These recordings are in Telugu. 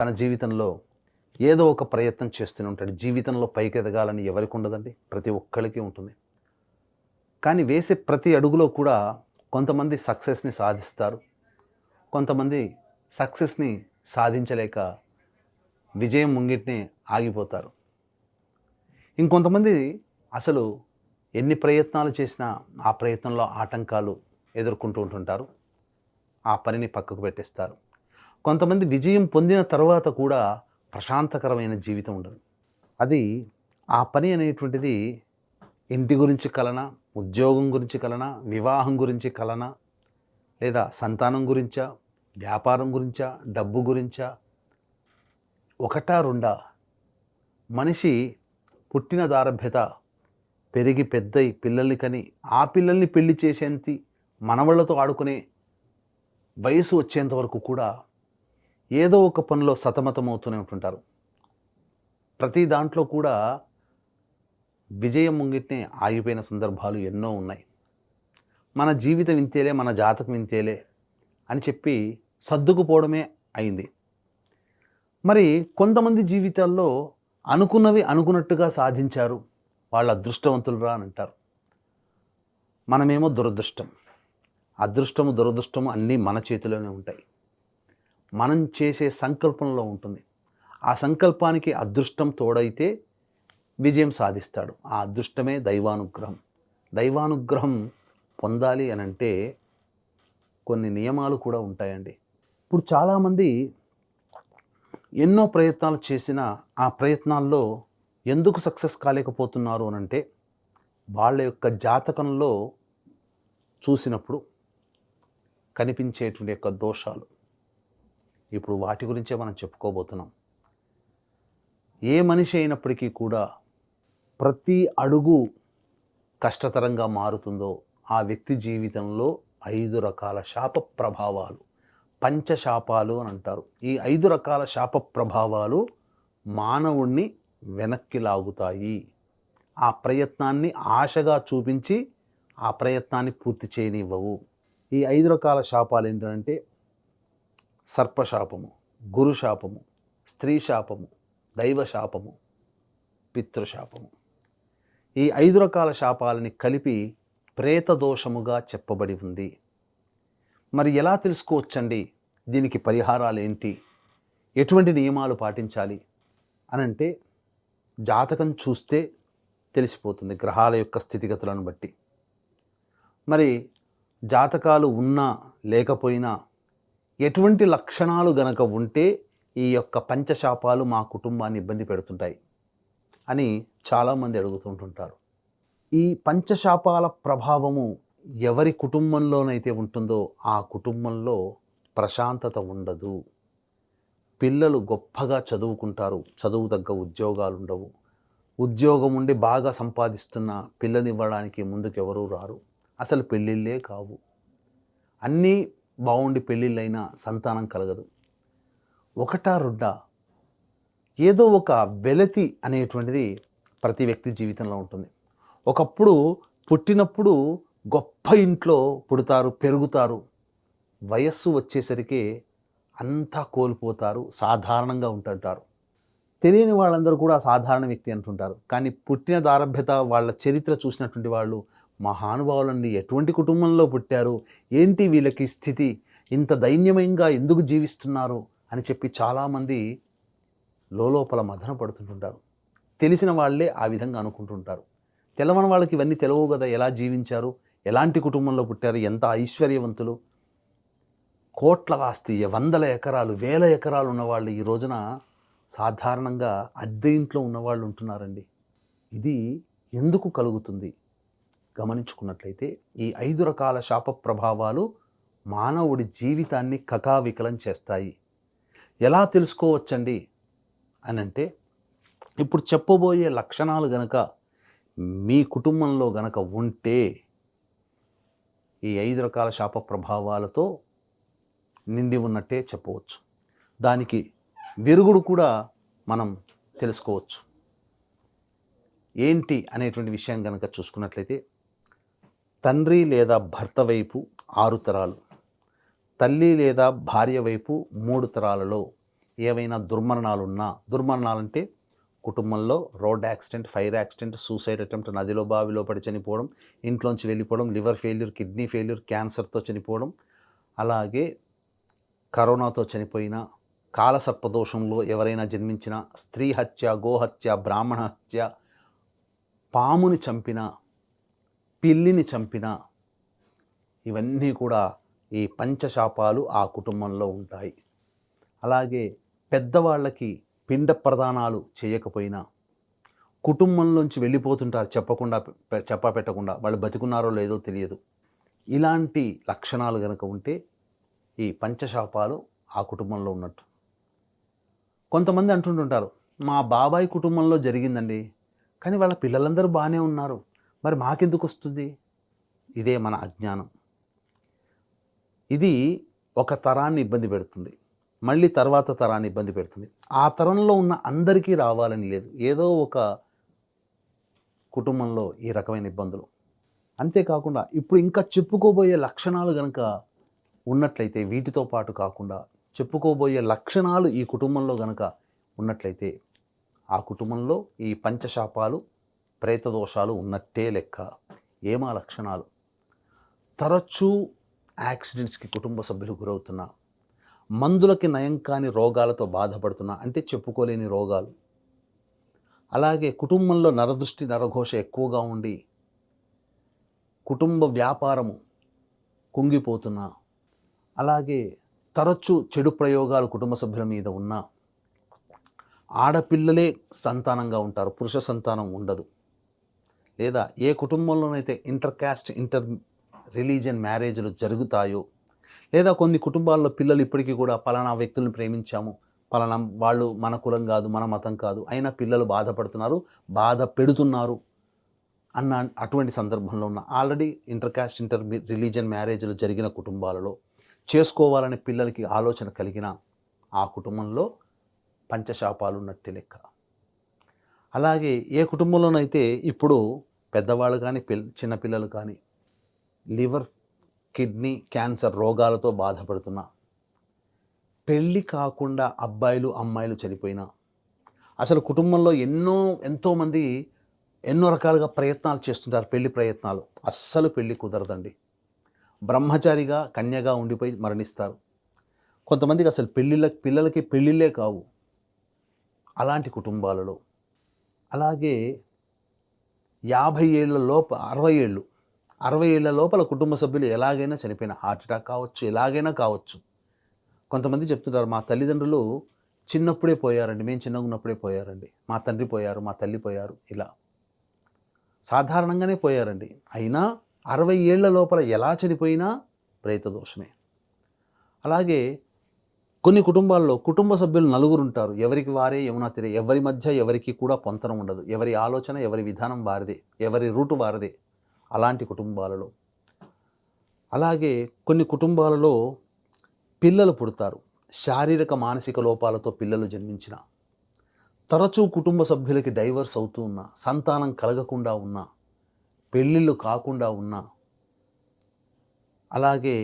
తన జీవితంలో ఏదో ఒక ప్రయత్నం చేస్తూనే ఉంటాడు. జీవితంలో పైకి ఎదగాలని ఎవరికి ఉండదండి? ప్రతి ఒక్కరికి ఉంటుంది. కానీ వేసే ప్రతి అడుగులో కూడా కొంతమంది సక్సెస్ని సాధిస్తారు. కొంతమంది సక్సెస్ని సాధించలేక విజయం ముంగిటినే ఆగిపోతారు. ఇంకొంతమంది అసలు ఎన్ని ప్రయత్నాలు చేసినా ఆ ప్రయత్నంలో ఆటంకాలు ఎదుర్కొంటూ ఉంటుంటారు. ఆ పనిని పక్కకు పెట్టేస్తారు. కొంతమంది విజయం పొందిన తర్వాత కూడా ప్రశాంతకరమైన జీవితం ఉండదు. అది ఆ పని అనేటువంటిది ఇంటి గురించి కలన ఉద్యోగం గురించి కలన వివాహం గురించి కలన లేదా సంతానం గురించా వ్యాపారం గురించా డబ్బు గురించా? ఒకటా రెండా? మనిషి పుట్టిన దారభ్యత పెరిగి పెద్దయి పిల్లల్ని కని ఆ పిల్లల్ని పెళ్ళి చేసేంత మనవళ్ళతో ఆడుకునే వయసు వచ్చేంత వరకు కూడా ఏదో ఒక పనిలో సతమతమవుతూనే ఉంటుంటారు ప్రతి దాంట్లో కూడా విజయం ముంగిట్నే ఆగిపోయిన సందర్భాలు ఎన్నో ఉన్నాయి. మన జీవితం ఇంతేలే మన జాతకం ఇంతేలే అని చెప్పి సర్దుకుపోవడమే అయింది. మరి కొంతమంది జీవితాల్లో అనుకున్నవి అనుకున్నట్టుగా సాధించారు వాళ్ళ అదృష్టవంతులురా అని అంటారు. మనమేమో దురదృష్టం. అదృష్టము దురదృష్టము అన్నీ మన చేతిలోనే ఉంటాయి. మనం చేసే సంకల్పంలో ఉంటుంది. ఆ సంకల్పానికి అదృష్టం తోడైతే విజయం సాధిస్తాడు. ఆ అదృష్టమే దైవానుగ్రహం. దైవానుగ్రహం పొందాలి అని అంటే కొన్ని నియమాలు కూడా ఉంటాయండి. ఇప్పుడు చాలామంది ఎన్నో ప్రయత్నాలు చేసిన ఆ ప్రయత్నాల్లో ఎందుకు సక్సెస్ కాలేకపోతున్నారు అని అంటే వాళ్ళ యొక్క జాతకంలో చూసినప్పుడు కనిపించేటువంటి యొక్క దోషాలు. ఇప్పుడు వాటి గురించే మనం చెప్పుకోబోతున్నాం. ఏ మనిషి అయినప్పటికీ కూడా ప్రతి అడుగు కష్టతరంగా మారుతుందో ఆ వ్యక్తి జీవితంలో ఐదు రకాల శాప ప్రభావాలు. పంచశాపాలు అని అంటారు. ఈ ఐదు రకాల శాప ప్రభావాలు మానవుణ్ణి వెనక్కి లాగుతాయి. ఆ ప్రయత్నాన్ని ఆశగా చూపించి ఆ ప్రయత్నాన్ని పూర్తి చేయనివ్వవు. ఈ ఐదు రకాల శాపాలు ఏంటంటే సర్పశాపము గురుశాపము స్త్రీ శాపము దైవ శాపము పితృశాపము. ఈ ఐదు రకాల శాపాలని కలిపి ప్రేత దోషముగా చెప్పబడి ఉంది. మరి ఎలా తెలుసుకోవచ్చండి? దీనికి పరిహారాలు ఏంటి ఎటువంటి నియమాలు పాటించాలి? అని అంటే జాతకం చూస్తే తెలిసిపోతుంది గ్రహాల యొక్క స్థితిగతులను బట్టి. మరి జాతకాలు ఉన్నా లేకపోయినా ఎటువంటి లక్షణాలు గనక ఉంటే ఈ యొక్క పంచశాపాలు మా కుటుంబాన్ని ఇబ్బంది పెడుతుంటాయి అని చాలామంది అడుగుతుంటుంటారు. ఈ పంచశాపాల ప్రభావము ఎవరి కుటుంబంలోనైతే ఉంటుందో ఆ కుటుంబంలో ప్రశాంతత ఉండదు. పిల్లలు గొప్పగా చదువుకుంటారు చదువు తగ్గ ఉద్యోగాలు ఉండవు. ఉద్యోగం ఉండి బాగా సంపాదిస్తున్న పిల్లనివ్వడానికి ముందుకెవరూ రారు. అసలు పెళ్ళిళ్ళే కావు. అన్నీ బాగుండి పెళ్ళిళ్ళైనా సంతానం కలగదు. ఒకటా రెండా? ఏదో ఒక వెలతి అనేటువంటిది ప్రతి వ్యక్తి జీవితంలో ఉంటుంది. ఒకప్పుడు పుట్టినప్పుడు గొప్ప ఇంట్లో పుడతారు పెరుగుతారు. వయస్సు వచ్చేసరికి అంతా కోల్పోతారు సాధారణంగా ఉంటుంటారు. తెలియని వాళ్ళందరూ కూడా సాధారణ వ్యక్తి అంటుంటారు. కానీ పుట్టిన దారభ్యత వాళ్ళ చరిత్ర చూసినటువంటి వాళ్ళు మహానుభావులండి ఎటువంటి కుటుంబంలో పుట్టారు? ఏంటి వీళ్ళకి స్థితి? ఇంత దైన్యమయంగా ఎందుకు జీవిస్తున్నారు? అని చెప్పి చాలామంది లోపల మదన పడుతుంటుంటారు. తెలిసిన వాళ్ళే ఆ విధంగా అనుకుంటుంటారు. తెలవని వాళ్ళకి ఇవన్నీ తెలవు కదా ఎలా జీవించారు? ఎలాంటి కుటుంబంలో పుట్టారు? ఎంత ఐశ్వర్యవంతులు? కోట్ల ఆస్తి వందల ఎకరాలు వేల ఎకరాలు ఉన్నవాళ్ళు ఈ రోజున సాధారణంగా అద్దె ఇంట్లో ఉన్నవాళ్ళు ఉంటున్నారండి. ఇది ఎందుకు కలుగుతుంది? గమనించుకున్నట్లయితే ఈ ఐదు రకాల శాప ప్రభావాలు మానవుడి జీవితాన్ని కకావికలం చేస్తాయి. ఎలా తెలుసుకోవచ్చండి? అని అంటే ఇప్పుడు చెప్పబోయే లక్షణాలు గనక మీ కుటుంబంలో గనక ఉంటే ఈ ఐదు రకాల శాప ప్రభావాలతో నిండి ఉన్నట్టే చెప్పవచ్చు. దానికి విరుగుడు కూడా మనం తెలుసుకోవచ్చు. ఏంటి అనేటువంటి విషయం కనుక చూసుకున్నట్లయితే తండ్రి లేదా భర్త వైపు ఆరు తరాలు. తల్లి లేదా భార్య వైపు మూడు తరాలలో ఏవైనా దుర్మరణాలున్నా దుర్మరణాలంటే కుటుంబంలో road accident fire accident suicide attempt నదిలో బావిలో పడి చనిపోవడం ఇంట్లోంచి వెళ్ళిపోవడం లివర్ ఫెయిల్యూర్ కిడ్నీ ఫెయిల్యూర్ క్యాన్సర్తో చనిపోవడం అలాగే కరోనాతో చనిపోయిన కాలసర్పదోషంలో ఎవరైనా జన్మించిన స్త్రీ హత్య గోహత్య బ్రాహ్మణ హత్య పాముని చంపిన పిల్లిని చంపిన ఇవన్నీ కూడా ఈ పంచశాపాలు ఆ కుటుంబంలో ఉంటాయి. అలాగే పెద్దవాళ్ళకి పిండ ప్రదానాలు చేయకపోయినా కుటుంబంలోంచి వెళ్ళిపోతుంటారు చెప్పకుండా చెప్ప పెట్టకుండా వాళ్ళు బతికున్నారో లేదో తెలియదు. ఇలాంటి లక్షణాలు కనుక ఉంటే ఈ పంచశాపాలు ఆ కుటుంబంలో ఉన్నట్టు. కొంతమంది అంటుంటుంటారు మా బాబాయ్ కుటుంబంలో జరిగిందండి కానీ వాళ్ళ పిల్లలందరూ బాగానే ఉన్నారు మరి మాకెందుకు వస్తుంది ఇదే మన అజ్ఞానం. ఇది ఒక తరాన్ని ఇబ్బంది పెడుతుంది. మళ్ళీ తర్వాత తరాన్ని ఇబ్బంది పెడుతుంది. ఆ తరంలో ఉన్న అందరికీ రావాలని లేదు. ఏదో ఒక కుటుంబంలో ఈ రకమైన ఇబ్బందులు. అంతేకాకుండా ఇప్పుడు ఇంకా చెప్పుకోబోయే లక్షణాలు కనుక ఉన్నట్లయితే వీటితో పాటు కాకుండా చెప్పుకోబోయే లక్షణాలు ఈ కుటుంబంలో గనక ఉన్నట్లయితే ఆ కుటుంబంలో ఈ పంచశాపాలు ప్రేతదోషాలు ఉన్నట్టే లెక్క. ఏమా లక్షణాలు? తరచూ యాక్సిడెంట్స్కి కుటుంబ సభ్యులు గురవుతున్నా. మందులకి నయం కాని రోగాలతో బాధపడుతున్నా. అంటే చెప్పుకోలేని రోగాలు. అలాగే కుటుంబంలో నరదృష్టి నరఘోష ఎక్కువగా ఉండి కుటుంబ వ్యాపారము కుంగిపోతున్నా. అలాగే తరచూ చెడు ప్రయోగాలు కుటుంబ సభ్యుల మీద ఉన్న. ఆడపిల్లలే సంతానంగా ఉంటారు. పురుష సంతానం ఉండదు. లేదా ఏ కుటుంబంలోనైతే ఇంటర్ క్యాస్ట్ ఇంటర్ రిలీజియన్ మ్యారేజ్లు జరుగుతాయో లేదా కొన్ని కుటుంబాల్లో పిల్లలు ఇప్పటికీ కూడా పలానా వ్యక్తులను ప్రేమించాము పలానా వాళ్ళు మన కులం కాదు మన మతం కాదు అయినా పిల్లలు బాధపడుతున్నారు బాధ పెడుతున్నారు అన్న అటువంటి సందర్భంలో ఉన్న already inter caste inter religion మ్యారేజ్లు జరిగిన కుటుంబాలలో చేసుకోవాలని పిల్లలకి ఆలోచన కలిగిన ఆ కుటుంబంలో పంచశాపాలు ఉన్నట్టే లెక్క. అలాగే ఏ కుటుంబంలోనైతే ఇప్పుడు పెద్దవాళ్ళు కానీ పిల్ చిన్నపిల్లలు కానీ లివర్ కిడ్నీ క్యాన్సర్ రోగాలతో బాధపడుతున్నా. పెళ్ళి కాకుండా అబ్బాయిలు అమ్మాయిలు చనిపోయినా అసలు కుటుంబంలో ఎన్నో ఎంతోమంది ఎన్నో రకాలుగా ప్రయత్నాలు చేస్తుంటారు పెళ్ళి ప్రయత్నాలు. అస్సలు పెళ్ళి కుదరదండి. బ్రహ్మచారిగా కన్యగా ఉండిపోయి మరణిస్తారు. కొంతమందికి అసలు పెళ్ళిళ్ళ పిల్లలకి పెళ్ళిళ్ళే కావు. అలాంటి కుటుంబాలలో. అలాగే యాభై ఏళ్ళ లోప అరవై ఏళ్ళు. అరవై ఏళ్ళ లోపల కుటుంబ సభ్యులు ఎలాగైనా చనిపోయిన హార్ట్ అటాక్ కావచ్చు ఎలాగైనా కావచ్చు. కొంతమంది చెప్తుంటారు మా తల్లిదండ్రులు చిన్నప్పుడే పోయారండి మేము చిన్నగా ఉన్నప్పుడే పోయారండి. మా తండ్రి పోయారు మా తల్లి పోయారు ఇలా. సాధారణంగానే పోయారండి. అయినా అరవై ఏళ్ళ లోపల ఎలా చనిపోయినా ప్రేత దోషమే అలాగే కొన్ని కుటుంబాల్లో కుటుంబ సభ్యులు నలుగురు ఉంటారు ఎవరికి వారే యమునా తీరే ఎవరి మధ్య ఎవరికి కూడా పొంతనం ఉండదు. ఎవరి ఆలోచన ఎవరి విధానం వారిదే ఎవరి రూటు వారిదే అలాంటి కుటుంబాలలో. అలాగే కొన్ని కుటుంబాలలో పిల్లలు పుడతారు. శారీరక మానసిక లోపాలతో పిల్లలు జన్మించిన తరచూ కుటుంబ సభ్యులకి డైవర్స్ అవుతూ ఉన్నా సంతానం కలగకుండా ఉన్నా పెళ్ళిళ్ళు కాకుండా ఉన్నా అలాగే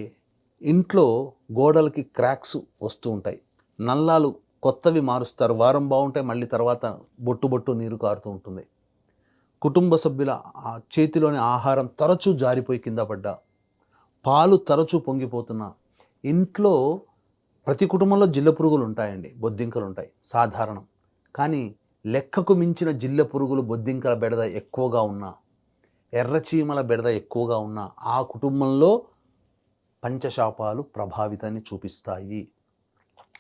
ఇంట్లో గోడలకి క్రాక్స్ వస్తూ ఉంటాయి. నల్లాలు కొత్తవి మారుస్తారు. వారం బాగుంటాయి మళ్ళీ తర్వాత బొట్టు బొట్టు నీరు కారుతూ ఉంటుంది. కుటుంబ సభ్యుల చేతిలోని ఆహారం తరచూ జారిపోయి కింద పడ్డా. పాలు తరచూ పొంగిపోతున్నా. ఇంట్లో ప్రతి కుటుంబంలో జిల్ల పురుగులు ఉంటాయండి. బొద్దింకలు ఉంటాయి. సాధారణం. కానీ లెక్కకు మించిన జిల్ల పురుగులు బొద్దింకల బెడద ఎక్కువగా ఉన్నా ఎర్రచీమల బెడద ఎక్కువగా ఉన్న ఆ కుటుంబంలో పంచశాపాలు ప్రభావితాన్ని చూపిస్తాయి.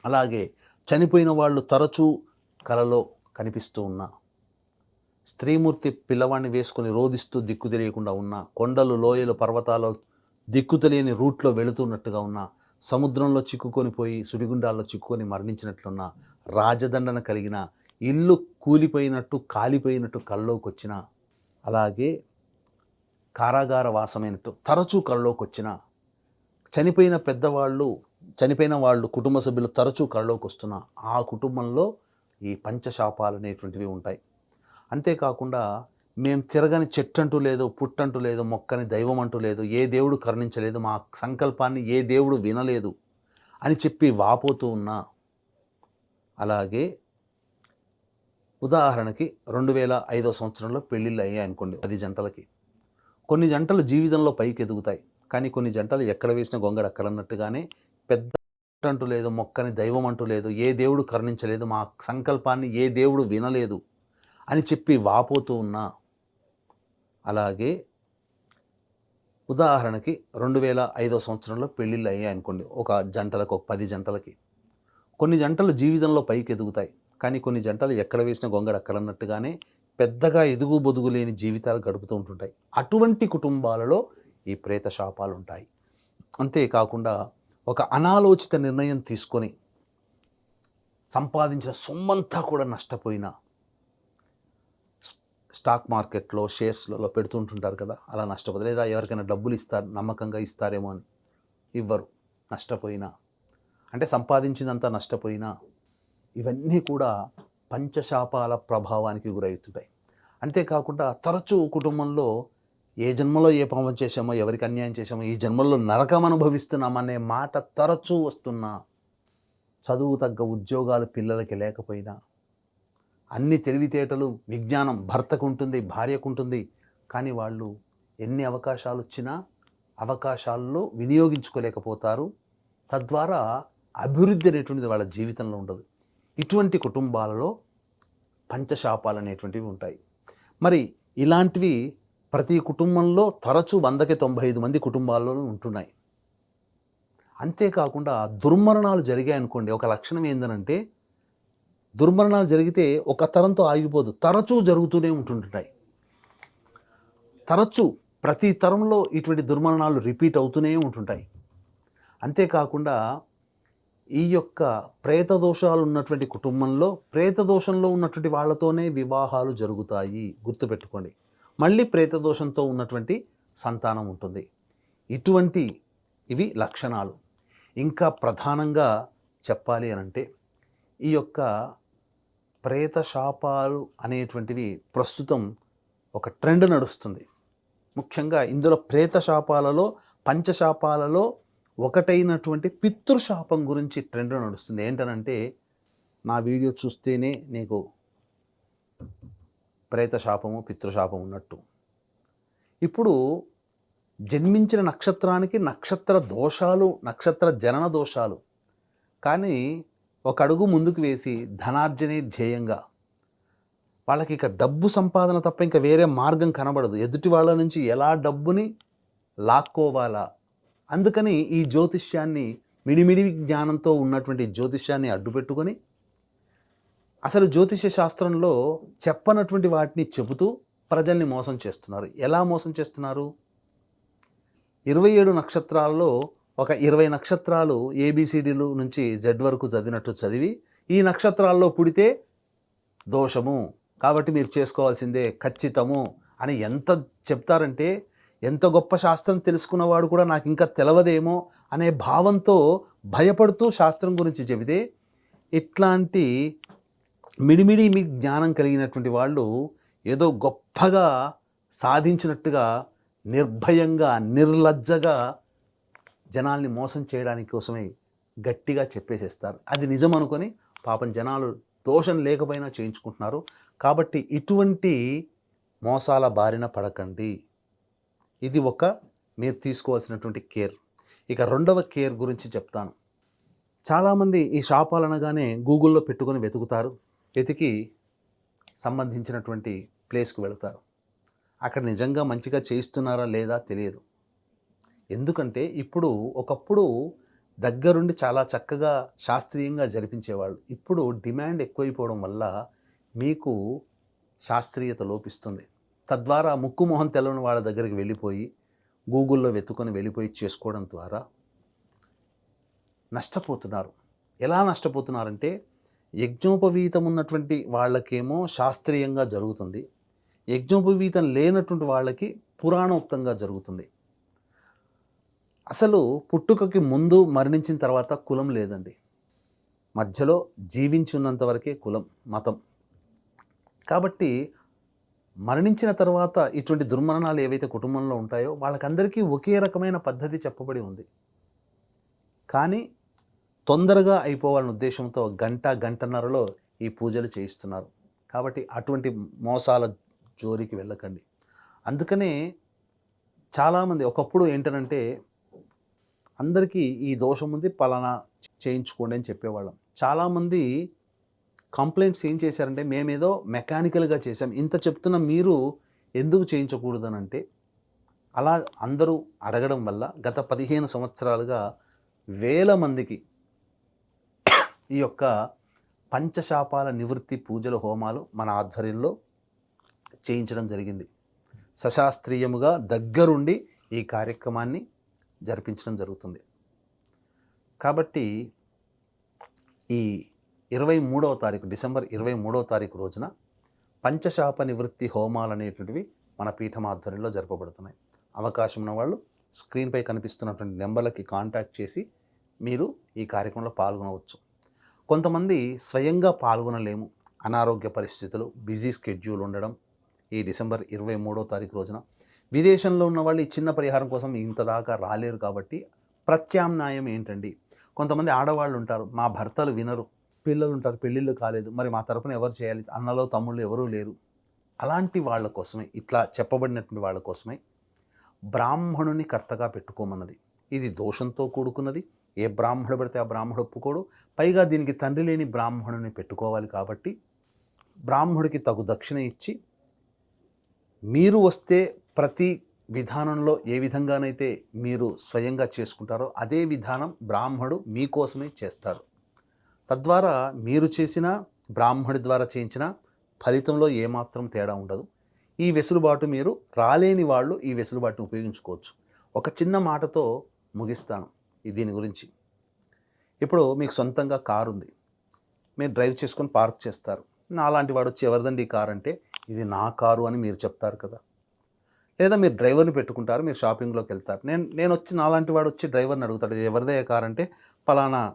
అలాగే చనిపోయిన వాళ్ళు తరచూ కలలో కనిపిస్తూ ఉన్న స్త్రీమూర్తి పిల్లవాడిని వేసుకొని రోదిస్తూ దిక్కు తెలియకుండా ఉన్న కొండలు లోయలు పర్వతాలు దిక్కు తెలియని రూట్లో వెళుతున్నట్టుగా ఉన్న సముద్రంలో చిక్కుకొని పోయి సుడిగుండాల్లో చిక్కుకొని మరణించినట్లున్న రాజదండన కలిగిన ఇల్లు కూలిపోయినట్టు కాలిపోయినట్టు కల్లోకి వచ్చిన అలాగే కారాగార వాసమైనట్టు తరచూ కళ్ళలోకి వచ్చిన చనిపోయిన పెద్దవాళ్ళు చనిపోయిన వాళ్ళు కుటుంబ సభ్యులు తరచూ కళ్ళలోకి వస్తున్న ఆ కుటుంబంలో ఈ పంచశాపాలు అనేటువంటివి ఉంటాయి. అంతేకాకుండా మేము తిరగని చెట్టు అంటూ లేదు పుట్టంటూ లేదు మొక్కని దైవం అంటూ లేదు ఏ దేవుడు కరుణించలేదు మా సంకల్పాన్ని ఏ దేవుడు వినలేదు అని చెప్పి వాపోతూ ఉన్నా. అలాగే ఉదాహరణకి రెండు వేల ఐదో సంవత్సరంలో పెళ్ళిళ్ళు అయ్యాయి అనుకోండి పది జంటలకి. కొన్ని జంటలు జీవితంలో పైకి ఎదుగుతాయి కానీ కొన్ని జంటలు ఎక్కడ వేసిన గొంగడు అక్కడ అన్నట్టుగానే పెద్ద అంటూ లేదు మొక్కని దైవం అంటూ లేదు ఏ దేవుడు కరుణించలేదు మా సంకల్పాన్ని ఏ దేవుడు వినలేదు అని చెప్పి వాపోతూ ఉన్నా. అలాగే ఉదాహరణకి రెండు వేల ఐదో సంవత్సరంలో పెళ్ళిళ్ళు అయ్యాయి అనుకోండి ఒక జంటలకు ఒక పది జంటలకి. కొన్ని జంటలు జీవితంలో పైకి ఎదుగుతాయి కానీ కొన్ని జంటలు ఎక్కడ వేసిన గొంగడు అక్కడ అన్నట్టుగానే పెద్దగా ఎదుగు బొదుగు లేని జీవితాలు గడుపుతూ ఉంటుంటాయి. అటువంటి కుటుంబాలలో ఈ ప్రేత శాపాలు ఉంటాయి అంతేకాకుండా ఒక అనాలోచిత నిర్ణయం తీసుకొని సంపాదించిన సొమ్మంతా కూడా నష్టపోయినా స్టాక్ మార్కెట్లో షేర్స్లలో పెడుతుంటుంటారు కదా అలా నష్టపోదు లేదా ఎవరికైనా డబ్బులు ఇస్తారు నమ్మకంగా ఇస్తారేమో అని ఇవ్వరు నష్టపోయినా. అంటే సంపాదించినంత నష్టపోయినా ఇవన్నీ కూడా పంచశాపాల ప్రభావానికి గురవుతుంటాయి. అంతేకాకుండా తరచూ కుటుంబంలో ఏ జన్మలో ఏ పాపం చేశామో ఎవరికి అన్యాయం చేశామో ఈ జన్మలో నరకం అనుభవిస్తున్నామనే మాట తరచూ వస్తున్నా చదువు తగ్గ ఉద్యోగాలు పిల్లలకి లేకపోయినా అన్ని తెలివితేటలు విజ్ఞానం భర్తకు ఉంటుంది భార్యకు ఉంటుంది కానీ వాళ్ళు ఎన్ని అవకాశాలు వచ్చినా అవకాశాల్లో వినియోగించుకోలేకపోతారు. తద్వారా అభివృద్ధి అనేటువంటిది వాళ్ళ జీవితంలో ఉండదు. ఇటువంటి కుటుంబాలలో పంచశాపాలు అనేటువంటివి ఉంటాయి. మరి ఇలాంటివి ప్రతి కుటుంబంలో తరచూ వందకి తొంభై ఐదు మంది కుటుంబాల్లోనూ ఉంటున్నాయి. అంతేకాకుండా దుర్మరణాలు జరిగాయి అనుకోండి. ఒక లక్షణం ఏంటంటే దుర్మరణాలు జరిగితే ఒక తరంతో ఆగిపోదు. తరచూ జరుగుతూనే ఉంటుంటాయి. తరచూ ప్రతి తరంలో ఇటువంటి దుర్మరణాలు రిపీట్ అవుతూనే ఉంటుంటాయి. అంతేకాకుండా ఈ యొక్క ప్రేత దోషాలు ఉన్నటువంటి కుటుంబంలో ప్రేత దోషంలో ఉన్నటువంటి వాళ్ళతోనే వివాహాలు జరుగుతాయి. గుర్తుపెట్టుకోండి. మళ్ళీ ప్రేత దోషంతో ఉన్నటువంటి సంతానం ఉంటుంది. ఇటువంటి ఇవి లక్షణాలు. ఇంకా ప్రధానంగా చెప్పాలి అనంటే ఈ యొక్క ప్రేత శాపాలు అనేటువంటివి ప్రస్తుతం ఒక ట్రెండ్ నడుస్తుంది. ముఖ్యంగా ఇందులో ప్రేత శాపాలలో పంచశాపాలలో ఒకటైనటువంటి పితృశాపం గురించి ట్రెండ్ నడుస్తుంది. ఏంటనంటే నా వీడియో చూస్తేనే నీకు ప్రేత శాపము పితృశాపం ఉన్నట్టు. ఇప్పుడు జన్మించిన నక్షత్రానికి నక్షత్ర దోషాలు నక్షత్ర జనన దోషాలు. కానీ ఒక అడుగు ముందుకు వేసి ధనార్జనే ధ్యేయంగా. వాళ్ళకి ఇక డబ్బు సంపాదన తప్ప ఇంకా వేరే మార్గం కనబడదు. ఎదుటి వాళ్ళ నుంచి ఎలా డబ్బుని లాక్కోవాలా? అందుకని ఈ జ్యోతిష్యాన్ని మిడిమిడి జ్ఞానంతో ఉన్నటువంటి జ్యోతిష్యాన్ని అడ్డుపెట్టుకొని అసలు జ్యోతిష్య శాస్త్రంలో చెప్పనటువంటి వాటిని చెబుతూ ప్రజల్ని మోసం చేస్తున్నారు. ఎలా మోసం చేస్తున్నారు? ఇరవై ఏడు నక్షత్రాలలో ఒక ఇరవై నక్షత్రాలు ఏబిసిడీలు నుంచి జెడ్ వరకు చదివినట్టు చదివి ఈ నక్షత్రాల్లో పుడితే దోషము. కాబట్టి మీరు చేసుకోవాల్సిందే ఖచ్చితము అని ఎంత చెప్తారంటే ఎంత గొప్ప శాస్త్రం తెలుసుకున్నవాడు కూడా నాకు ఇంకా తెలవదేమో అనే భావంతో భయపడుతూ శాస్త్రం గురించి చెబితే ఇట్లాంటి మిడిమిడి మీ జ్ఞానం కలిగినటువంటి వాళ్ళు ఏదో గొప్పగా సాధించినట్టుగా నిర్భయంగా నిర్లజ్జగా జనాల్ని మోసం చేయడానికి కోసమే గట్టిగా చెప్పేసేస్తారు. అది నిజం అనుకొని పాపం జనాలు దోషం లేకపోయినా చేయించుకుంటున్నారు. కాబట్టి ఇటువంటి మోసాల బారిన పడకండి. ఇది ఒక మీరు తీసుకోవాల్సినటువంటి కేర్. ఇక రెండవ కేర్ గురించి చెప్తాను. చాలామంది ఈ షాపాలు అనగానే గూగుల్లో పెట్టుకొని వెతుకుతారు. వెతికి సంబంధించినటువంటి ప్లేస్కి వెళతారు. అక్కడ నిజంగా మంచిగా చేయిస్తున్నారా లేదా తెలియదు. ఎందుకంటే ఇప్పుడు ఒకప్పుడు దగ్గరుండి చాలా చక్కగా శాస్త్రీయంగా జరిపించేవాళ్ళు. ఇప్పుడు డిమాండ్ ఎక్కువైపోవడం వల్ల మీకు శాస్త్రీయత లోపిస్తుంది. తద్వారా ముక్కు మొహం తెలవని వాళ్ళ దగ్గరికి వెళ్ళిపోయి గూగుల్లో వెతుకొని వెళ్ళిపోయి చేసుకోవడం ద్వారా నష్టపోతున్నారు. ఎలా నష్టపోతున్నారంటే యజ్ఞోపవీతం ఉన్నటువంటి వాళ్ళకేమో శాస్త్రీయంగా జరుగుతుంది. యజ్ఞోపవీతం లేనటువంటి వాళ్ళకి పురాణోక్తంగా జరుగుతుంది. అసలు పుట్టుకకి ముందు మరణించిన తర్వాత కులం లేదండి. మధ్యలో జీవించి ఉన్నంత వరకే కులం మతం. కాబట్టి మరణించిన తర్వాత ఇటువంటి దుర్మరణాలు ఏవైతే కుటుంబంలో ఉంటాయో వాళ్ళకందరికీ ఒకే రకమైన పద్ధతి చెప్పబడి ఉంది. కానీ తొందరగా అయిపోవాలనే ఉద్దేశంతో గంట గంటన్నరలో ఈ పూజలు చేయిస్తున్నారు. కాబట్టి అటువంటి మోసాల జోరికి వెళ్ళకండి. అందుకనే చాలామంది ఒకప్పుడు ఏంటనంటే అందరికీ ఈ దోషం ఉంది పలానా చేయించుకోండి అని చెప్పేవాళ్ళం. చాలామంది కంప్లైంట్స్ ఏం చేశారంటే మేమేదో మెకానికల్గా చేసాం ఇంత చెప్తున్న మీరు ఎందుకు చేయించకూడదనంటే అలా అందరూ అడగడం వల్ల గత పదిహేను సంవత్సరాలుగా వేల మందికి ఈ యొక్క పంచశాపాల నివృత్తి పూజల హోమాలు మన ఆధ్వర్యంలో చేయించడం జరిగింది. సశాస్త్రీయముగా దగ్గరుండి ఈ కార్యక్రమాన్ని జరిపించడం జరుగుతుంది. కాబట్టి ఈ ఇరవై మూడవ తారీఖు డిసెంబర్ ఇరవై మూడవ తారీఖు రోజున పంచశాప నివృత్తి హోమాలు అనేటువంటివి మన పీఠం ఆధ్వర్యంలో జరపబడుతున్నాయి. అవకాశం ఉన్న వాళ్ళు స్క్రీన్పై కనిపిస్తున్నటువంటి నెంబర్లకి కాంటాక్ట్ చేసి మీరు ఈ కార్యక్రమంలో పాల్గొనవచ్చు. కొంతమంది స్వయంగా పాల్గొనలేము. అనారోగ్య పరిస్థితులు బిజీ స్కెడ్యూల్ ఉండడం ఈ డిసెంబర్ ఇరవై మూడో తారీఖు రోజున. విదేశంలో ఉన్న వాళ్ళు ఈ చిన్న పరిహారం కోసం ఇంత దాకా రాలేరు కాబట్టి ప్రత్యామ్నాయం ఏంటండి? కొంతమంది ఆడవాళ్ళు ఉంటారు మా భర్తలు వినరు. పిల్లలు ఉంటారు పెళ్ళిళ్ళు కాలేదు. మరి మా తరపున ఎవరు చేయాలి? అన్నలో తమ్ముళ్ళు ఎవరూ లేరు. అలాంటి వాళ్ళ కోసమే ఇట్లా చెప్పబడినటువంటి వాళ్ళ కోసమే బ్రాహ్మణుని కర్తగా పెట్టుకోమన్నది. ఇది దోషంతో కూడుకున్నది. ఏ బ్రాహ్మణుడు పెడితే ఆ బ్రాహ్మణుడు ఒప్పుకోడు. పైగా దీనికి తండ్రి లేని బ్రాహ్మణుని పెట్టుకోవాలి కాబట్టి బ్రాహ్మణుడికి తగు దక్షిణ ఇచ్చి మీరు వస్తే ప్రతి విధానంలో ఏ విధంగానైతే మీరు స్వయంగా చేసుకుంటారో అదే విధానం బ్రాహ్మడు మీకోసమే చేస్తాడు. తద్వారా మీరు చేసిన బ్రాహ్మడి ద్వారా చేయించిన ఫలితంలో ఏమాత్రం తేడా ఉండదు. ఈ వెసులుబాటు మీరు రాలేని వాళ్ళు ఈ వెసులుబాటును ఉపయోగించుకోవచ్చు. ఒక చిన్న మాటతో ముగిస్తాను. దీని గురించి. ఇప్పుడు మీకు సొంతంగా కారు ఉంది మీరు డ్రైవ్ చేసుకొని పార్క్ చేస్తారు. నాలాంటి వాడు వచ్చి ఎవరిదండి ఈ కారు అంటే ఇది నా కారు అని మీరు చెప్తారు కదా. లేదా మీరు డ్రైవర్ని పెట్టుకుంటారు మీరు షాపింగ్లోకి వెళ్తారు. నేను నేను వచ్చి నాలాంటి వాడు వచ్చి డ్రైవర్ని అడుగుతాడు ఇది ఎవరిదే కారు అంటే పలానా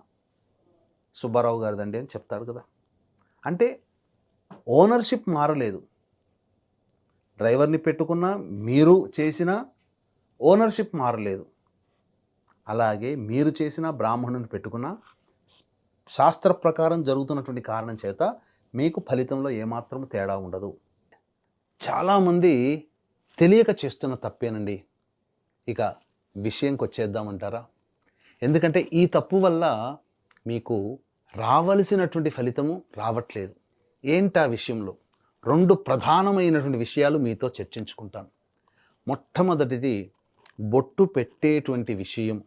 సుబ్బారావు గారిదండి అని చెప్తాడు కదా. అంటే ఓనర్షిప్ మారలేదు. డ్రైవర్ని పెట్టుకున్న మీరు చేసిన ఓనర్షిప్ మారలేదు. అలాగే మీరు చేసిన బ్రాహ్మణుని పెట్టుకున్న శాస్త్ర ప్రకారం జరుగుతున్నటువంటి కారణం చేత మీకు ఫలితంలో ఏమాత్రం తేడా ఉండదు. చాలామంది తెలియక చేస్తున్న తప్పేనండి. ఇక విషయంకి వచ్చేద్దామంటారా? ఎందుకంటే ఈ తప్పు వల్ల మీకు రావలసినటువంటి ఫలితము రావట్లేదు. ఏంటా విషయంలో? రెండు ప్రధానమైనటువంటి విషయాలు మీతో చర్చించుకుంటాను. మొట్టమొదటిది బొట్టు పెట్టేటువంటి విషయం.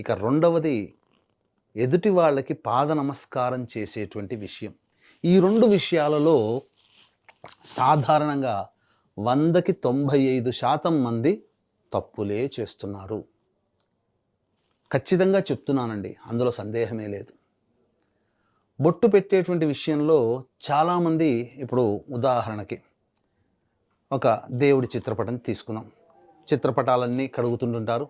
ఇక రెండవది ఎదుటి వాళ్ళకి పాద నమస్కారం చేసేటువంటి విషయం. ఈ రెండు విషయాలలో సాధారణంగా వందకి తొంభై ఐదు శాతం మంది తప్పులే చేస్తున్నారు. ఖచ్చితంగా చెప్తున్నానండి అందులో సందేహమే లేదు. బొట్టు పెట్టేటువంటి విషయంలో చాలామంది ఇప్పుడు ఉదాహరణకి ఒక దేవుడి చిత్రపటం తీసుకున్నాం చిత్రపటాలన్నీ కడుగుతుంటుంటారు.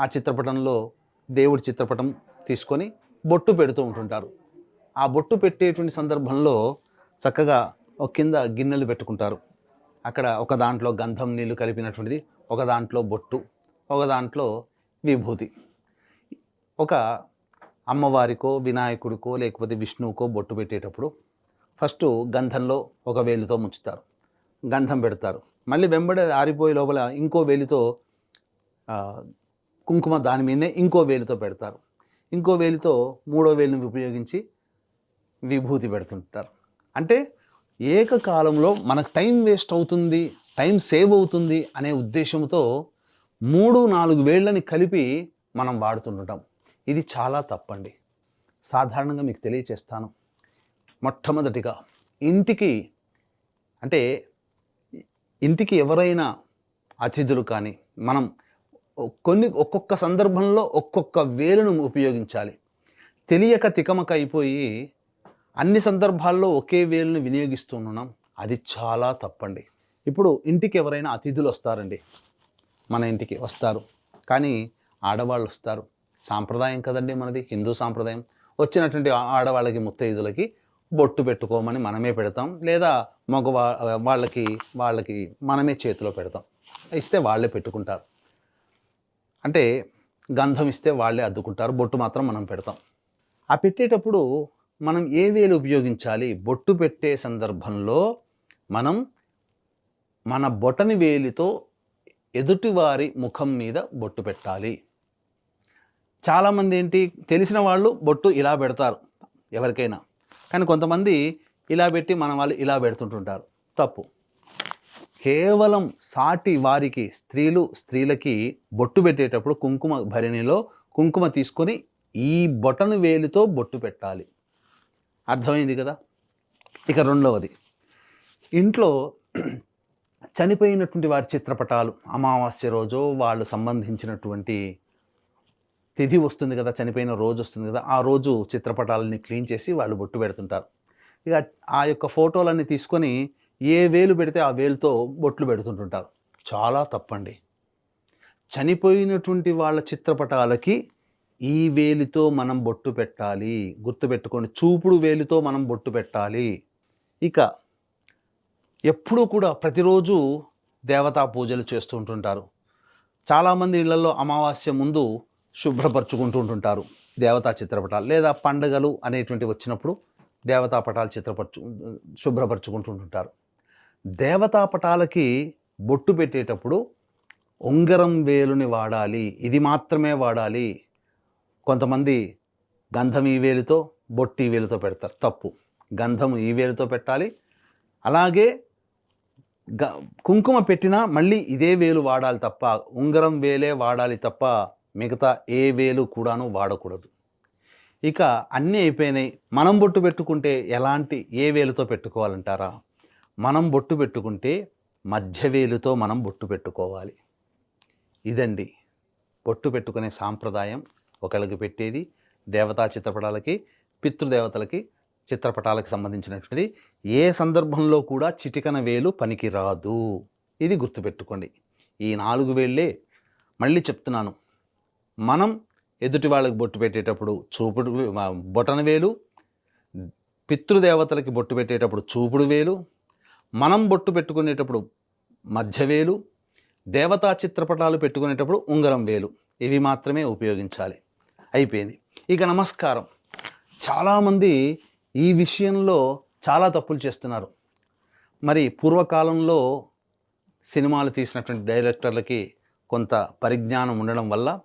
ఆ చిత్రపటంలో దేవుడి చిత్రపటం తీసుకొని బొట్టు పెడుతూ ఉంటుంటారు. ఆ బొట్టు పెట్టేటువంటి సందర్భంలో చక్కగా ఒక కింద గిన్నెలు పెట్టుకుంటారు. అక్కడ ఒక దాంట్లో గంధం నీళ్ళు కలిపినటువంటిది ఒక దాంట్లో బొట్టు ఒక దాంట్లో విభూతి. ఒక అమ్మవారికో వినాయకుడికో లేకపోతే విష్ణువుకో బొట్టు పెట్టేటప్పుడు ఫస్ట్ గంధంలో ఒక వేలితో ముంచుతారు. గంధం పెడతారు. మళ్ళీ వెంబడి ఆరిపోయే లోపల ఇంకో వేలితో కుంకుమ దాని మీదే ఇంకో వేలితో పెడతారు. ఇంకో వేలితో మూడో వేలిని ఉపయోగించి విభూతి పెడుతుంటారు. అంటే ఏకకాలంలో మనకు టైం వేస్ట్ అవుతుంది టైం సేవ్ అవుతుంది అనే ఉద్దేశంతో మూడు నాలుగు వేళ్ళని కలిపి మనం వాడుతుంటాం. ఇది చాలా తప్పండి. సాధారణంగా మీకు తెలియచేస్తాను. మొట్టమొదటిగా ఇంటికి అంటే ఇంటికి ఎవరైనా అతిథులు కానీ మనం కొన్ని ఒక్కొక్క సందర్భంలో ఒక్కొక్క వేలును ఉపయోగించాలి. తెలియక తికమక అయిపోయి అన్ని సందర్భాల్లో ఒకే వేలును వినియోగిస్తున్నాం అది చాలా తప్పండి. ఇప్పుడు ఇంటికి ఎవరైనా అతిథులు వస్తారండి మన ఇంటికి వస్తారు. కానీ ఆడవాళ్ళు వస్తారు సాంప్రదాయం కదండి మనది. హిందూ సాంప్రదాయం. వచ్చినటువంటి ఆడవాళ్ళకి ముత్తైదులకి బొట్టు పెట్టుకోమని మనమే పెడతాం. లేదా మగవా వాళ్ళకి వాళ్ళకి మనమే చేతిలో పెడతాం. ఇస్తే వాళ్ళే పెట్టుకుంటారు. అంటే గంధం ఇస్తే వాళ్ళే అద్దుకుంటారు బొట్టు మాత్రం మనం పెడతాం. ఆ పెట్టేటప్పుడు మనం ఏ వేలు ఉపయోగించాలి? బొట్టు పెట్టే సందర్భంలో మనం మన బొటని వేలితో ఎదుటివారి ముఖం మీద బొట్టు పెట్టాలి. చాలామంది ఏంటి తెలిసిన వాళ్ళు బొట్టు ఇలా పెడతారు ఎవరికైనా. కానీ కొంతమంది ఇలా పెట్టి మన వాళ్ళు ఇలా పెడుతుంటుంటారు. తప్పు. కేవలం సాటి వారికి స్త్రీలు స్త్రీలకి బొట్టు పెట్టేటప్పుడు కుంకుమ భరిణిలో కుంకుమ తీసుకొని ఈ బొటను వేలితో బొట్టు పెట్టాలి. అర్థమైంది కదా? ఇక రెండవది. ఇంట్లో చనిపోయినటువంటి వారి చిత్రపటాలు అమావాస్య రోజు వాళ్ళు సంబంధించినటువంటి తిథి వస్తుంది కదా చనిపోయిన రోజు వస్తుంది కదా ఆ రోజు చిత్రపటాలని క్లీన్ చేసి వాళ్ళు బొట్టు పెడుతుంటారు. ఇక ఆ యొక్క ఫోటోలన్నీ తీసుకొని ఏ వేలు పెడితే ఆ వేలుతో బొట్లు పెడుతుంటుంటారు. చాలా తప్పండి. చనిపోయినటువంటి వాళ్ళ చిత్రపటాలకి ఈ వేలితో మనం బొట్టు పెట్టాలి. గుర్తుపెట్టుకోండి చూపుడు వేలితో మనం బొట్టు పెట్టాలి. ఇక ఎప్పుడూ కూడా ప్రతిరోజు దేవతా పూజలు చేస్తూ ఉంటుంటారు. చాలామంది ఇళ్ళలో అమావాస్య ముందు శుభ్రపరచుకుంటూ ఉంటుంటారు దేవతా చిత్రపటాలు లేదా పండుగలు అనేటువంటి వచ్చినప్పుడు దేవతా పటాలు చిత్రపరచు శుభ్రపరచుకుంటుంటుంటారు దేవతా పటాలకి బొట్టు పెట్టేటప్పుడు ఉంగరం వేలుని వాడాలి. ఇది మాత్రమే వాడాలి. కొంతమంది గంధం ఈ వేలుతో బొట్టు ఈ వేలుతో పెడతారు. తప్పు. గంధం ఈ వేలుతో పెట్టాలి. అలాగే గ కుంకుమ పెట్టినా మళ్ళీ ఇదే వేలు వాడాలి తప్ప ఉంగరం వేలే వాడాలి తప్ప మిగతా ఏ వేలు కూడాను వాడకూడదు. ఇక అన్నీ అయిపోయినాయి. మనం బొట్టు పెట్టుకుంటే ఎలాంటి ఏ వేలుతో పెట్టుకోవాలంటారా? మనం బొట్టు పెట్టుకుంటే మధ్య వేలుతో మనం బొట్టు పెట్టుకోవాలి. ఇదండి. బొట్టు పెట్టుకునే సాంప్రదాయం. ఒకరికి పెట్టేది దేవతా చిత్రపటాలకి పితృదేవతలకి చిత్రపటాలకు సంబంధించినటువంటిది. ఏ సందర్భంలో కూడా చిటికన వేలు పనికి రాదు ఇది గుర్తుపెట్టుకోండి. ఈ నాలుగు వేళ్ళే మళ్ళీ చెప్తున్నాను. మనం ఎదుటి వాళ్ళకి బొట్టు పెట్టేటప్పుడు చూపుడు బొటన వేలు పితృదేవతలకి బొట్టు పెట్టేటప్పుడు చూపుడు వేలు మనం బొట్టు పెట్టుకునేటప్పుడు మధ్య వేలు దేవతా చిత్రపటాలు పెట్టుకునేటప్పుడు ఉంగరం వేలు. ఇవి మాత్రమే ఉపయోగించాలి. అయిపోయింది. ఇక నమస్కారం. చాలామంది ఈ విషయంలో చాలా తప్పులు చేస్తున్నారు. మరి పూర్వకాలంలో సినిమాలు తీసినటువంటి డైరెక్టర్లకి కొంత పరిజ్ఞానం ఉండడం వల్ల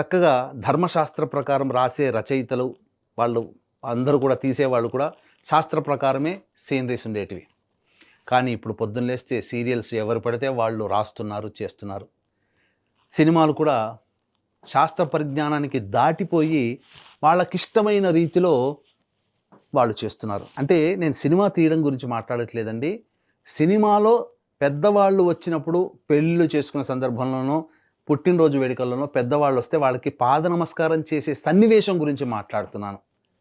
చక్కగా ధర్మశాస్త్ర ప్రకారం రాసే రచయితలు వాళ్ళు అందరూ కూడా తీసేవాళ్ళు కూడా శాస్త్ర ప్రకారమే సీనరీస్ ఉండేటివి. కానీ ఇప్పుడు పొద్దున్న లేస్తే సీరియల్స్ ఎవరు పడితే వాళ్ళు రాస్తున్నారు చేస్తున్నారు. సినిమాలు కూడా శాస్త్ర పరిజ్ఞానానికి దాటిపోయి వాళ్ళకిష్టమైన రీతిలో వాళ్ళు చేస్తున్నారు. అంటే నేను సినిమా తీయడం గురించి మాట్లాడట్లేదండి. సినిమాలో పెద్దవాళ్ళు వచ్చినప్పుడు పెళ్ళిళ్ళు చేసుకున్న సందర్భంలోనో పుట్టినరోజు వేడుకల్లోనో పెద్దవాళ్ళు వస్తే వాళ్ళకి పాద నమస్కారం చేసే సన్నివేశం గురించి మాట్లాడుతున్నాను.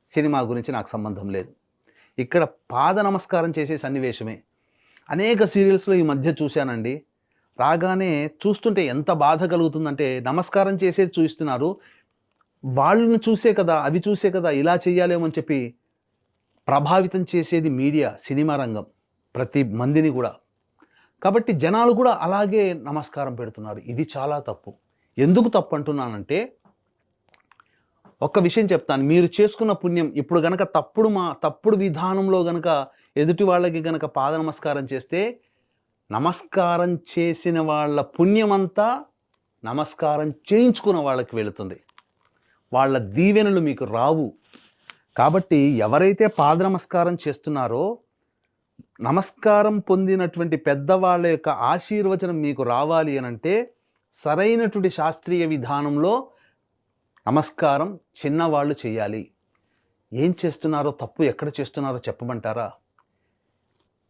సినిమా గురించి నాకు సంబంధం లేదు. ఇక్కడ పాద నమస్కారం చేసే సన్నివేశమే. అనేక సీరియల్స్లో ఈ మధ్య చూశానండి. రాగానే చూస్తుంటే ఎంత బాధ కలుగుతుందంటే నమస్కారం చేసేది చూస్తున్నారు వాళ్ళని చూసే కదా అవి చూసే కదా ఇలా చేయాలేమని చెప్పి ప్రభావితం చేసేది మీడియా సినిమా రంగం ప్రతి మందిని కూడా. కాబట్టి జనాలు కూడా అలాగే నమస్కారం పెడుతున్నారు. ఇది చాలా తప్పు. ఎందుకు తప్పు అంటున్నానంటే ఒక్క విషయం చెప్తాను. మీరు చేసుకున్న పుణ్యం ఇప్పుడు గనక తప్పుడు మా తప్పుడు విధానంలో గనక ఎదుటి వాళ్ళకి కనుక పాద నమస్కారం చేస్తే నమస్కారం చేసిన వాళ్ళ పుణ్యమంతా నమస్కారం చేయించుకున్న వాళ్ళకి వెళుతుంది. వాళ్ళ దీవెనలు మీకు రావు. కాబట్టి ఎవరైతే పాద నమస్కారం చేస్తున్నారో నమస్కారం పొందినటువంటి పెద్దవాళ్ళ యొక్క ఆశీర్వచనం మీకు రావాలి అని అంటే సరైనటువంటి శాస్త్రీయ విధానంలో నమస్కారం చిన్నవాళ్ళు చేయాలి. ఏం చేస్తున్నారో తప్పు ఎక్కడ చేస్తున్నారో చెప్పమంటారా?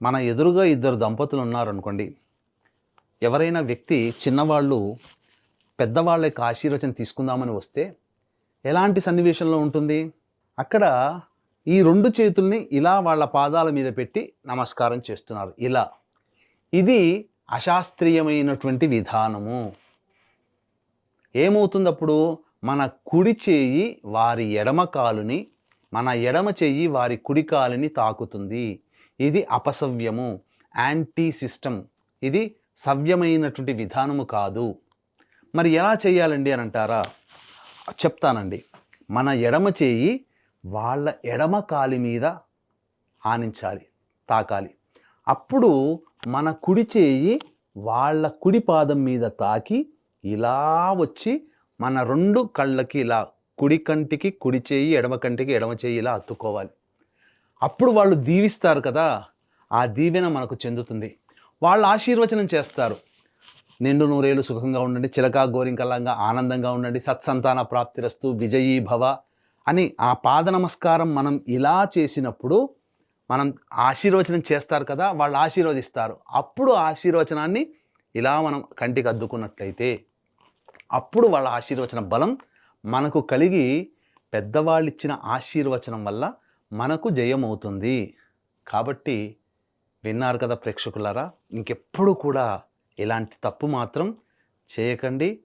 మన ఎదురుగా ఇద్దరు దంపతులు ఉన్నారనుకోండి ఎవరైనా వ్యక్తి చిన్నవాళ్ళు పెద్దవాళ్ళ యొక్క ఆశీర్వచనం తీసుకుందామని వస్తే ఎలాంటి సన్నివేశంలో ఉంటుంది? అక్కడ ఈ రెండు చేతుల్ని ఇలా వాళ్ళ పాదాల మీద పెట్టి నమస్కారం చేస్తున్నారు. ఇలా. ఇది అశాస్త్రీయమైనటువంటి విధానము. ఏమవుతుంది అప్పుడు మన కుడి చేయి వారి ఎడమ కాలుని మన ఎడమ చేయి వారి కుడి కాలుని తాకుతుంది. ఇది అపసవ్యము. యాంటీ సిస్టమ్ ఇది సవ్యమైనటువంటి విధానము కాదు. మరి ఎలా చేయాలండి అని అంటారా? చెప్తానండి. మన ఎడమ చేయి వాళ్ళ ఎడమ కాలి మీద ఆనించాలి తాకాలి. అప్పుడు మన కుడి చేయి వాళ్ళ కుడి పాదం మీద తాకి ఇలా వచ్చి మన రెండు కళ్ళకి ఇలా కుడి కంటికి కుడి చేయి ఎడమ కంటికి ఎడమ చేయి ఇలా అత్తుకోవాలి అప్పుడు వాళ్ళు దీవిస్తారు కదా ఆ దీవెన మనకు చెందుతుంది. వాళ్ళు ఆశీర్వచనం చేస్తారు. నిండు నూరేళ్ళు సుఖంగా ఉండండి చిలక గోరింకలంగా ఆనందంగా ఉండండి సత్సంతాన ప్రాప్తిరస్తు విజయీ భవ అని ఆ పాద నమస్కారం మనం ఇలా చేసినప్పుడు మనం ఆశీర్వచనం చేస్తారు కదా వాళ్ళు ఆశీర్వదిస్తారు. అప్పుడు ఆశీర్వచనాన్ని ఇలా మనం కంటికి అద్దుకున్నట్లయితే అప్పుడు వాళ్ళ ఆశీర్వచన బలం మనకు కలిగి పెద్దవాళ్ళు ఇచ్చిన ఆశీర్వచనం వల్ల మనకు జయమవుతుంది. కాబట్టి విన్నారు కదా ప్రేక్షకులారా ఇంకెప్పుడు కూడా ఇలాంటి తప్పు మాత్రం చేయకండి.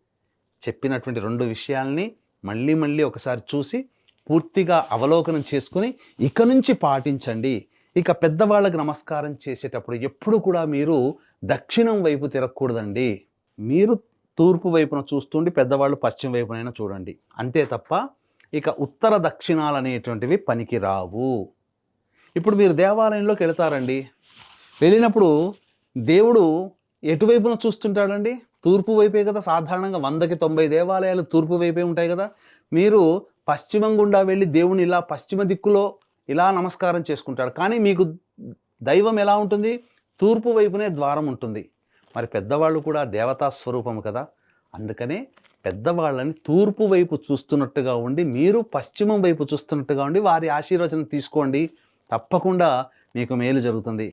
చెప్పినటువంటి రెండు విషయాల్ని మళ్ళీ మళ్ళీ ఒకసారి చూసి పూర్తిగా అవలోకనం చేసుకుని ఇక నుంచి పాటించండి. ఇక పెద్దవాళ్ళకి నమస్కారం చేసేటప్పుడు ఎప్పుడు కూడా మీరు దక్షిణం వైపు తిరగకూడదండి. మీరు తూర్పు వైపున చూస్తుండి పెద్దవాళ్ళు పశ్చిమ వైపునైనా చూడండి. అంతే తప్ప ఇక ఉత్తర దక్షిణాలు అనేటువంటివి పనికి రావు ఇప్పుడు మీరు దేవాలయంలోకి వెళతారండి. వెళ్ళినప్పుడు దేవుడు ఎటువైపున చూస్తుంటాడండి? తూర్పు వైపే కదా సాధారణంగా వందకి తొంభై దేవాలయాలు తూర్పు వైపే ఉంటాయి కదా. మీరు పశ్చిమం గుండా వెళ్ళి దేవుని ఇలా పశ్చిమ దిక్కులో ఇలా నమస్కారం చేసుకుంటాడు. కానీ మీకు దైవం ఎలా ఉంటుంది? తూర్పు వైపునే ద్వారం ఉంటుంది. మరి పెద్దవాళ్ళు కూడా దేవతా స్వరూపం కదా. అందుకనే పెద్దవాళ్ళని తూర్పు వైపు చూస్తున్నట్టుగా ఉండి మీరు పశ్చిమం వైపు చూస్తున్నట్టుగా ఉండి వారి ఆశీర్వచనం తీసుకోండి. తప్పకుండా మీకు మేలు జరుగుతుంది.